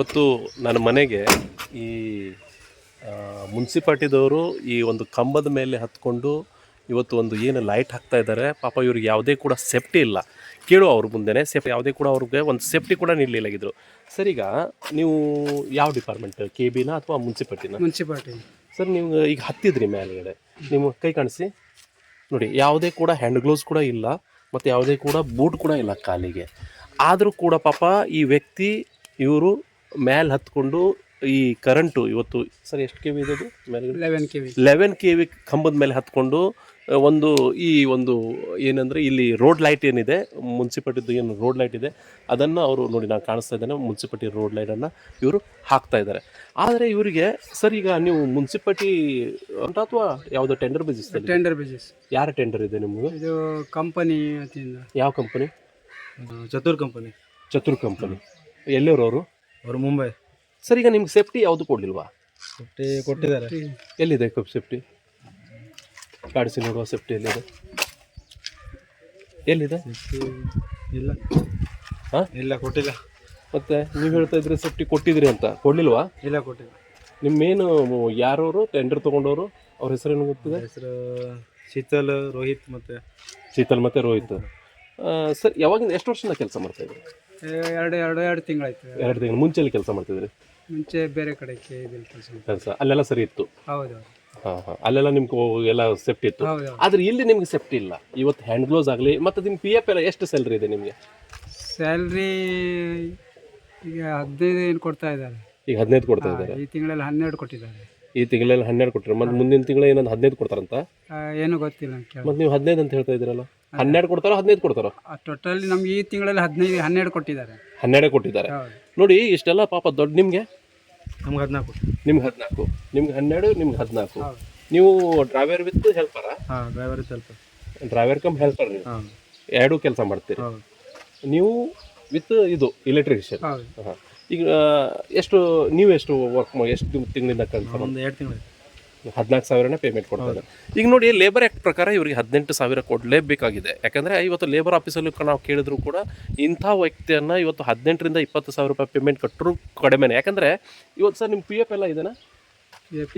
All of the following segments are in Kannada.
ಇವತ್ತು ನನ್ನ ಮನೆಗೆ ಈ ಮುನ್ಸಿಪಾಲ್ಟಿದವರು ಈ ಒಂದು ಕಂಬದ ಮೇಲೆ ಹತ್ಕೊಂಡು ಇವತ್ತು ಒಂದು ಏನು ಲೈಟ್ ಹಾಕ್ತಾ ಇದ್ದಾರೆ. ಪಾಪ ಇವ್ರಿಗೆ ಯಾವುದೇ ಕೂಡ ಸೇಫ್ಟಿ ಇಲ್ಲ. ಕೇಳು ಅವ್ರ ಮುಂದೆನೇ. ಸೇಫ್ ಯಾವುದೇ ಕೂಡ ಅವ್ರಿಗೆ ಒಂದು ಸೇಫ್ಟಿ ಕೂಡ ನೀಡಲಿಲ್ಲಾಗಿದ್ರು ಸರ್ ಈಗ ನೀವು ಯಾವ ಡಿಪಾರ್ಟ್ಮೆಂಟ್? ಕೆ ಬಿನ ಅಥವಾ ಮುನ್ಸಿಪಾಲ್ಟಿನ? ಮುನ್ಸಿಪಾಲ್ಟಿ. ಸರ್ ನೀವು ಈಗ ಹತ್ತಿದ್ರಿ ಮೇಲ್ಗಡೆ. ನಿಮ್ಮ ಕೈ ಕಾಣಿಸಿ. ನೋಡಿ ಯಾವುದೇ ಕೂಡ ಹ್ಯಾಂಡ್ ಗ್ಲೌಸ್ ಕೂಡ ಇಲ್ಲ ಮತ್ತು ಯಾವುದೇ ಕೂಡ ಬೂಟ್ ಕೂಡ ಇಲ್ಲ ಕಾಲಿಗೆ. ಆದರೂ ಕೂಡ ಪಾಪ ಈ ವ್ಯಕ್ತಿ ಇವರು ಮೇಲೆ ಹತ್ಕೊಂಡು ಈ ಕರೆಂಟು ಇವತ್ತು ಸರ್ ಎಷ್ಟು ಕೆ ವಿ ಇದು? ಮೇಲ್ಗಡೆ eleven K V eleven K V ಕಂಬದ ಮೇಲೆ ಹತ್ಕೊಂಡು ಒಂದು ಈ ಒಂದು ಏನಂದರೆ ಇಲ್ಲಿ ರೋಡ್ ಲೈಟ್ ಏನಿದೆ ಮುನ್ಸಿಪಾಲ್ಟಿದು ಏನು ರೋಡ್ ಲೈಟ್ ಇದೆ ಅದನ್ನು ಅವರು ನೋಡಿ ನಾನು ಕಾಣಿಸ್ತಾ ಇದ್ದೇನೆ ಮುನ್ಸಿಪಾಲ್ಟಿ ರೋಡ್ ಲೈಟನ್ನು ಇವರು ಹಾಕ್ತಾ ಇದ್ದಾರೆ. ಆದರೆ ಇವರಿಗೆ ಸರ್ ಈಗ ನೀವು ಮುನ್ಸಿಪಾಲ್ಟಿ ಅಂತ ಅಥವಾ ಯಾವುದೋ ಟೆಂಡರ್ ಬಿಸಿಸ್ ಟೆಂಡರ್ ಬಿಸಿಸ್ ಯಾರ ಟೆಂಡರ್ ಇದೆ ನಿಮ್ಮದು ಇದು ಕಂಪನಿ ಯಾವ company Chatur company Chatur company ಎಲ್ಲಿಯವರು ಅವರು ಅವರು ಮುಂಬೈ. ಸರ್ ಈಗ ನಿಮ್ಗೆ ಸೇಫ್ಟಿ ಯಾವುದು ಕೊಡಲಿಲ್ವಾ? ಸೇಫ್ಟಿ ಕೊಟ್ಟಿದ್ದಾರೆ. ಎಲ್ಲಿದೆ ಕಪ್ ಸೇಫ್ಟಿ ಕಾಡಿಸಿ ನೋಡುವ ಸೇಫ್ಟಿ ಎಲ್ಲಿದೆ? ಎಲ್ಲಿದೆ? ಇಲ್ಲ. ಹಾಂ? ಇಲ್ಲ ಕೊಟ್ಟಿಲ್ಲ. ಮತ್ತೆ ನೀವು ಹೇಳ್ತಾ ಇದ್ರೆ ಸೇಫ್ಟಿ ಕೊಟ್ಟಿದ್ರಿ ಅಂತ. ಕೊಡ್ಲಿಲ್ವಾ? ಇಲ್ಲ ಕೊಟ್ಟಿಲ್ಲ. ನಿಮ್ಮ ಮೇನು ಯಾರವರು ಟೆಂಡರ್ ತೊಗೊಂಡವರು ಅವ್ರ ಹೆಸರೇನು ಗೊತ್ತಿದೆ? ಹೆಸರು ಶೀತಲ್ ರೋಹಿತ್ ಮತ್ತೆ ಶೀತಲ್ ಮತ್ತೆ ರೋಹಿತ್. ಸರ್ ಯಾವಾಗಿಂದ ಎಷ್ಟು ವರ್ಷದಿಂದ ಕೆಲಸ ಮಾಡ್ತಾ ಇದ್ರಿ ಎರಡು ಎರಡು ಎರಡು ತಿಂಗಳಾಯ್ತು. ಎರಡು ತಿಂಗಳು. ಮುಂಚೆ ಕೆಲಸ ಮಾಡ್ತಿದ್ರಿ? ಮುಂಚೆ ಬೇರೆ ಕಡೆ ಕೆಲಸ ಕೆಲಸ. ಅಲ್ಲೆಲ್ಲ ಸರಿ ಇತ್ತು? ಹೌದು ಹಾಂ ಹಾಂ. ಅಲ್ಲೆಲ್ಲ ನಿಮ್ಗೆ ಎಲ್ಲ ಸೇಫ್ಟಿ ಇತ್ತು? ಹೌದು ಆದ್ರೆ ಇಲ್ಲಿ ನಿಮ್ಗೆ ಸೇಫ್ಟಿ ಇಲ್ಲ. ಇವತ್ತು ಹ್ಯಾಂಡ್ ಗ್ಲೋಸ್ ಆಗಲಿ ಮತ್ತು ನಿಮ್ಮ ಪಿ ಎಫ್ ಎಲ್ಲ ಎಷ್ಟು ಸ್ಯಾಲ್ರಿ ಇದೆ ನಿಮಗೆ? ಸ್ಯಾಲ್ರಿ ಈಗ ಹದಿನೈದು ಏನು ಕೊಡ್ತಾ ಇದ್ದಾರೆ. ಈಗ ಹದಿನೈದು ಕೊಡ್ತಾ ಇದ್ದಾರೆ? ಈ ತಿಂಗಳಲ್ಲಿ ಹನ್ನೆರಡು ಕೊಟ್ಟಿದ್ದಾರೆ. ಈ ತಿಂಗಳಲ್ಲಿ ಹನ್ನೆರಡು ಕೊಟ್ಟರೆ ಮತ್ತೆ ಮುಂದಿನ ತಿಂಗಳ ಏನೊಂದು ಹದಿನೈದು ಕೊಡ್ತಾರಂತ? ಆ, ಏನು ಗೊತ್ತಿಲ್ಲ ಕೇಳಿ ಮತ್ತೆ ನೀವು ಹದಿನೈದು ಅಂತ ಹೇಳ್ತಾ ಇದ್ದೀರಲ್ಲ? ಹನ್ನೆರಡು ಕೊಡ್ತಾರೋ ಹದಿನೈದು ಕೊಡ್ತಾರೋ? ಟೋಟಲಿ ನಮ್ಗೆ ಈ ತಿಂಗಳಲ್ಲಿ ಹದಿನೈದು ಹನ್ನೆರಡು ಕೊಟ್ಟಿದ್ದಾರೆ. ಹನ್ನೆರಡೇ ಕೊಟ್ಟಿದ್ದಾರೆ. ನೋಡಿ ಇಷ್ಟೆಲ್ಲ ಪಾಪ ದೊಡ್ಡ ನಿಮಗೆ? ನಮ್ಗೆ ಹದಿನಾಲ್ಕು. ನಿಮ್ಗೆ ಹದಿನಾಲ್ಕು. ನಿಮ್ಗೆ ಹನ್ನೆರಡು ನಿಮ್ಗೆ ಹದಿನಾಲ್ಕು. ಹೌದು. ನೀವು ಡ್ರೈವರ್ ವಿತ್ ಹೆಲ್ಪರ ಹಾಂ driver helper driver cum helper ನೀವು. ಎರಡು ಎರಡೂ ಕೆಲಸ ಮಾಡ್ತೀರಿ. ನೀವು ವಿತ್ ಇದು ಇಲೆಕ್ಟ್ರಿಷಿಯನ್ ಹೌದು. ಹಾಂ. ಈಗ ಎಷ್ಟು ನೀವು ಎಷ್ಟು ವರ್ಕ್ ಎಷ್ಟು ತಿಂಗಳಿಂದ ಕೆಲಸ ಒಂದು ಎರಡು ತಿಂಗಳು ಹದಿನಾಲ್ಕು ಸಾವಿರನೇ ಪೇಮೆಂಟ್ ಕೊಡ್ತಾರೆ. ಈಗ ನೋಡಿ ಲೇಬರ್ ಆ್ಯಕ್ಟ್ ಪ್ರಕಾರ ಇವರಿಗೆ ಹದಿನೆಂಟು ಸಾವಿರ ಕೊಡಲೇಬೇಕಾಗಿದೆ. ಯಾಕಂದರೆ ಇವತ್ತು ಲೇಬರ್ ಆಫೀಸಲ್ಲಿ ನಾವು ಕೇಳಿದ್ರು ಕೂಡ ಇಂಥ ವ್ಯಕ್ತಿಯನ್ನು ಇವತ್ತು ಹದಿನೆಂಟರಿಂದ ಇಪ್ಪತ್ತು ಸಾವಿರ ರೂಪಾಯಿ ಪೇಮೆಂಟ್ ಕಟ್ಟರು ಕಡಿಮೆನೆ. ಯಾಕಂದರೆ ಇವತ್ತು ಸರ್ ನಿಮ್ಮ ಪಿ ಎಫ್ ಎಲ್ಲ ಇದೆನಾ?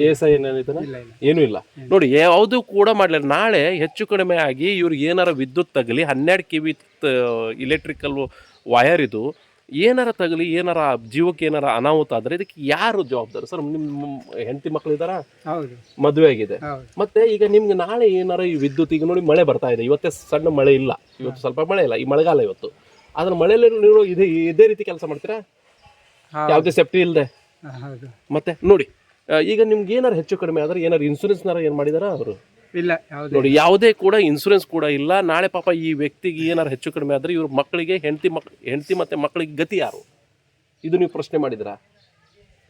ಎ ಎಸ್ ಐ ಇಲ್ಲ ಏನೂ ಇಲ್ಲ. ನೋಡಿ ಯಾವುದು ಕೂಡ ಮಾಡಲಿಲ್ಲ. ನಾಳೆ ಹೆಚ್ಚು ಕಡಿಮೆ ಆಗಿ ಇವ್ರಿಗೆ ಏನಾರ ವಿದ್ಯುತ್ ತಗಲಿ ಹನ್ನೆರಡು ಕೆ ವಿ ಇಲೆಕ್ಟ್ರಿಕಲ್ ವಯರ್ ಇದು ಏನಾರ ತಗಲಿ ಏನಾರ ಜೀವಕ್ಕೆ ಏನಾರ ಅನಾಹುತ ಆದರೆ ಇದಕ್ಕೆ ಯಾರು ಜವಾಬ್ದಾರಿ? ಸರ್ ನಿಮ್ಮ ಹೆಂಡತಿ ಮಕ್ಕಳಿದಾರ ಹೌದು. ಮದುವೆ ಆಗಿದೆ. ಮತ್ತೆ ಈಗ ನಿಮ್ಗೆ ನಾಳೆ ಏನಾರ ಈ ವಿದ್ಯುತ್ ಈಗ ನೋಡಿ ಮಳೆ ಬರ್ತಾ ಇದೆ. ಇವತ್ತೇ ಸಣ್ಣ ಮಳೆ ಇಲ್ಲ. ಇವತ್ತು ಸ್ವಲ್ಪ ಮಳೆ ಇಲ್ಲ ಈ ಮಳೆಗಾಲ ಇವತ್ತು. ಆದ್ರೆ ಮಳೆಯಲ್ಲಿ ನೀವು ಇದೇ ಇದೇ ರೀತಿ ಕೆಲಸ ಮಾಡ್ತೀರಾ? ಯಾವುದೇ ಸೇಫ್ಟಿ ಇಲ್ಲದೆ ಹೌದು. ಮತ್ತೆ ನೋಡಿ ಈಗ ನಿಮ್ಗೆ ಏನಾರು ಹೆಚ್ಚು ಕಡಿಮೆ ಆದ್ರೆ ಏನಾರು ಇನ್ಸೂರೆನ್ಸ್ನಾರ ಏನು ಮಾಡಿದಾರ ಅವರು? ಇಲ್ಲ ಯಾವುದೇ ನೋಡಿ ಯಾವುದೇ ಕೂಡ ಇನ್ಸೂರೆನ್ಸ್ ಕೂಡ ಇಲ್ಲ. ನಾಳೆ ಪಾಪ ಈ ವ್ಯಕ್ತಿಗೆ ಏನಾರು ಹೆಚ್ಚು ಕಡಿಮೆ ಆದ್ರೆ ಇವ್ರ ಮಕ್ಕಳಿಗೆ ಹೆಂಡತಿ ಮಕ್ ಹೆಂಡತಿ ಮತ್ತೆ ಮಕ್ಕಳಿಗೆ ಗತಿ ಯಾರು? ಇದು ನೀವು ಪ್ರಶ್ನೆ ಮಾಡಿದ್ರಾ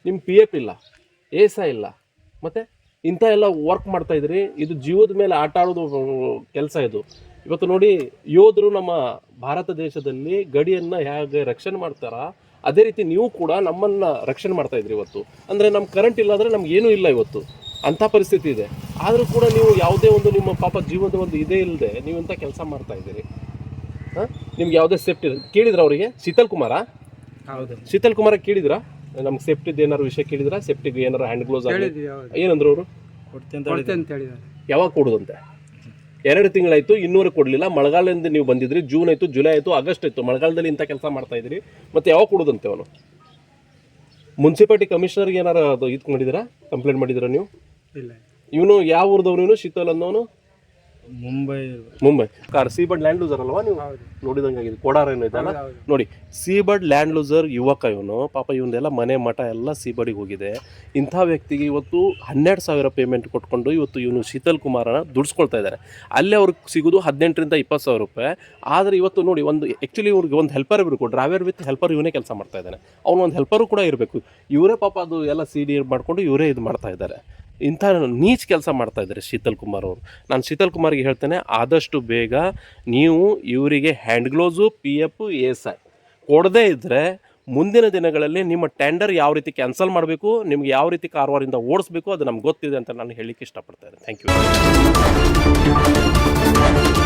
ನಿಮ್ಮ ಪಿ ಎಫ್ ಇಲ್ಲ ಏಸ ಇಲ್ಲ ಮತ್ತೆ ಇಂಥ ಎಲ್ಲ ವರ್ಕ್ ಮಾಡ್ತಾ ಇದ್ರಿ ಇದು ಜೀವದ ಮೇಲೆ ಆಟ ಆಡೋದು ಕೆಲಸ ಇದು. ಇವತ್ತು ನೋಡಿ ಯೋಧರು ನಮ್ಮ ಭಾರತ ದೇಶದಲ್ಲಿ ಗಡಿಯನ್ನು ಹೇಗೆ ರಕ್ಷಣೆ ಮಾಡ್ತಾರ ಅದೇ ರೀತಿ ನೀವು ಕೂಡ ನಮ್ಮನ್ನ ರಕ್ಷಣೆ ಮಾಡ್ತಾ ಇದ್ರಿ ಇವತ್ತು. ಅಂದರೆ ನಮ್ಮ ಕರೆಂಟ್ ಇಲ್ಲ ಅಂದರೆ ನಮ್ಗೆ ಏನೂ ಇಲ್ಲ ಇವತ್ತು. ಅಂಥ ಪರಿಸ್ಥಿತಿ ಇದೆ. ಆದರೂ ಕೂಡ ನೀವು ಯಾವುದೇ ಒಂದು ನಿಮ್ಮ ಪಾಪ ಜೀವನದ ಒಂದು ಇದೇ ಇಲ್ಲದೆ ನೀವು ಇಂಥ ಕೆಲಸ ಮಾಡ್ತಾ ಇದ್ದೀರಿ? ಹಾಂ? ನಿಮ್ಗೆ ಯಾವುದೇ ಸೇಫ್ಟಿ ಕೇಳಿದ್ರ ಅವರಿಗೆ? ಶೀತಲ್ ಕುಮಾರ? ಹೌದು. ಶೀತಲ್ ಕುಮಾರ ಕೇಳಿದ್ರಾ? ನಮ್ಗೆ ಸೇಫ್ಟಿದು ಏನಾರು ವಿಷಯ ಕೇಳಿದ್ರಾ? ಸೇಫ್ಟಿಗೆ ಏನಾರು ಹ್ಯಾಂಡ್ ಗ್ಲೋಸ್ ಆಗಲಿ? ಏನಂದ್ರು ಅವರು? ಯಾವಾಗ ಕೊಡೋದಂತೆ? ಎರಡು ತಿಂಗಳಾಯ್ತು ಇನ್ನೂರು ಕೊಡಲಿಲ್ಲ. ಮಳೆಗಾಲದಿಂದ ನೀವು ಬಂದಿದ್ರಿ. ಜೂನ್ ಆಯಿತು ಜುಲೈ ಆಯಿತು ಆಗಸ್ಟ್ ಆಯಿತು. ಮಳೆಗಾಲದಲ್ಲಿ ಇಂಥ ಕೆಲಸ ಮಾಡ್ತಾ ಇದ್ದೀರಿ. ಮತ್ತೆ ಯಾವಾಗ ಕೊಡೋದಂತೆ ಅವನು? ಮುನ್ಸಿಪಾಲ್ಟಿ ಕಮಿಷನರ್ಗೆ ಏನಾರು ಅದು ಇದು ಮಾಡಿದಿರಾ ಕಂಪ್ಲೇಂಟ್ ಮಾಡಿದಿರಾ ನೀವು? ಇಲ್ಲ. ಇವನು ಯಾವ ಊರ್ದವ್ರು ಇವನು? ಶೀತಲ್ ಅನ್ನೋನು? Mumbai. Mumbai. Car seabird land loser ಅಲ್ವಾ ನೀವು? ನೋಡಿದಂಗೆ ಆಗಿದೆ. ಕೋಡಾರ ಏನೋ ಅಲ್ಲ ನೋಡಿ ಸಿ ಬಡ್ ಲ್ಯಾಂಡ್ ಲೂಸರ್ ಯುವಕ ಇವನು. ಪಾಪ ಇವನ್ನೆಲ್ಲ ಮನೆ ಮಠ ಎಲ್ಲ ಸೀಬರ್ಡಿಗೆ ಹೋಗಿದೆ. ಇಂಥ ವ್ಯಕ್ತಿಗೆ ಇವತ್ತು ಹನ್ನೆರಡು ಸಾವಿರ ಪೇಮೆಂಟ್ ಕೊಟ್ಕೊಂಡು ಇವತ್ತು ಇವನು ಶೀತಲ್ ಕುಮಾರನ ದುಡಿಸ್ಕೊಳ್ತಾ ಇದ್ದಾರೆ. ಅಲ್ಲೇ ಅವ್ರಿಗೆ ಸಿಗೋದು ಹದಿನೆಂಟರಿಂದ ಇಪ್ಪತ್ತು ಸಾವಿರ ರೂಪಾಯಿ. ಆದರೆ ಇವತ್ತು ನೋಡಿ ಒಂದು ಆ್ಯಕ್ಚುಲಿ ಇವ್ರಿಗೆ ಒಂದು ಹೆಲ್ಪರ್ ಇರಬೇಕು ಡ್ರೈವರ್ ವಿತ್ ಹೆಲ್ಪರ್ ಇವನೇ ಕೆಲಸ ಮಾಡ್ತಾ ಇದ್ದಾನೆ. ಅವನೊಂದು ಒಂದು ಹೆಲ್ಪರು ಕೂಡ ಇರಬೇಕು. ಇವರೇ ಪಾಪ ಅದು ಎಲ್ಲ ಸಿ ಡಿ ಮಾಡ್ಕೊಂಡು ಇವರೇ ಇದು ಮಾಡ್ತಾ ಇದ್ದಾರೆ. ಇಂಥ ನೀಚ್ ಕೆಲಸ ಮಾಡ್ತಾ ಇದ್ದಾರೆ ಶೀತಲ್ ಕುಮಾರ್ ಅವರು. ನಾನು ಶೀತಲ್ ಕುಮಾರ್ಗೆ ಹೇಳ್ತೇನೆ, ಆದಷ್ಟು ಬೇಗ ನೀವು ಇವರಿಗೆ hand gloves, P F S I ಕೊಡದೇ ಇದ್ದರೆ ಮುಂದಿನ ದಿನಗಳಲ್ಲಿ ನಿಮ್ಮ ಟೆಂಡರ್ ಯಾವ ರೀತಿ ಕ್ಯಾನ್ಸಲ್ ಮಾಡಬೇಕು, ನಿಮ್ಗೆ ಯಾವ ರೀತಿ ಕಾರವಾರಿಂದ ಓಡಿಸ್ಬೇಕು ಅದು ನಮ್ಗೆ ಗೊತ್ತಿದೆ ಅಂತ ನಾನು ಹೇಳಲಿಕ್ಕೆ ಇಷ್ಟಪಡ್ತಾ ಇದ್ದೇನೆ. Thank you.